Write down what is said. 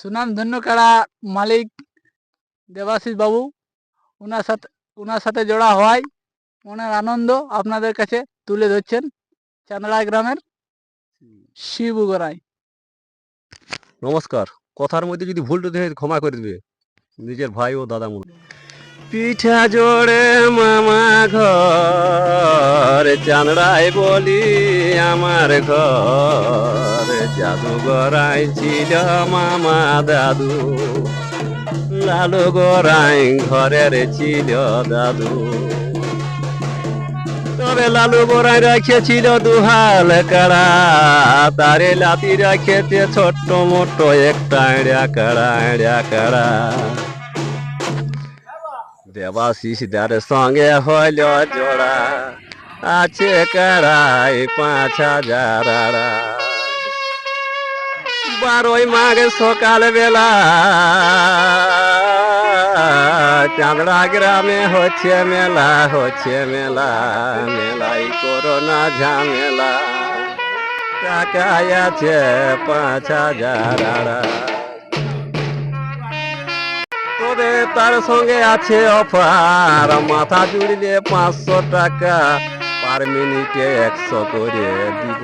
সুনাম ধন্য কাড়া মালিক দেবাশিস বাবু। ওনার সাথে ওনার সাথে জোড়া হওয়ায় ওনার আনন্দ আপনাদের কাছে তুলে ধরছেন চান্দড়া গ্রামের শিবু গড়াই নমস্কার। কথার মধ্যে যদি ভুল টুটি হয় ক্ষমা করে দিবে। নিজের ভাই ও দাদা মনে। পিঠা জোড়ে মামা ঘর চাঁদড়াই বলি আমার ঘর। জাদু গড়াই ছিল মামা দাদু। লালু গড়াই ঘরের ছিল দাদু। তবে লালু গোড়াই রেখেছিল দুহাল কাড়া। তারে লাতি রেখেছে ছোট্ট মোটো একটা এড়া কাড়া এড়া কাড়া। দেবাশিস দার সঙ্গে হইল জোড়া। আছে কাড়াই পাঁচ হাজার আড়া। বারোই মাঘ সকাল বেলা চাঁদড়া গ্রামে হচ্ছে মেলা হচ্ছে মেলা, মেলাই করোনা ঝামেলা টাকা আছে পাঁচ হাজার। তবে তার সঙ্গে আছে অফার, মাথা জুড়লে পাঁচশো টাকা, পার মিনিটে একশো করে দিব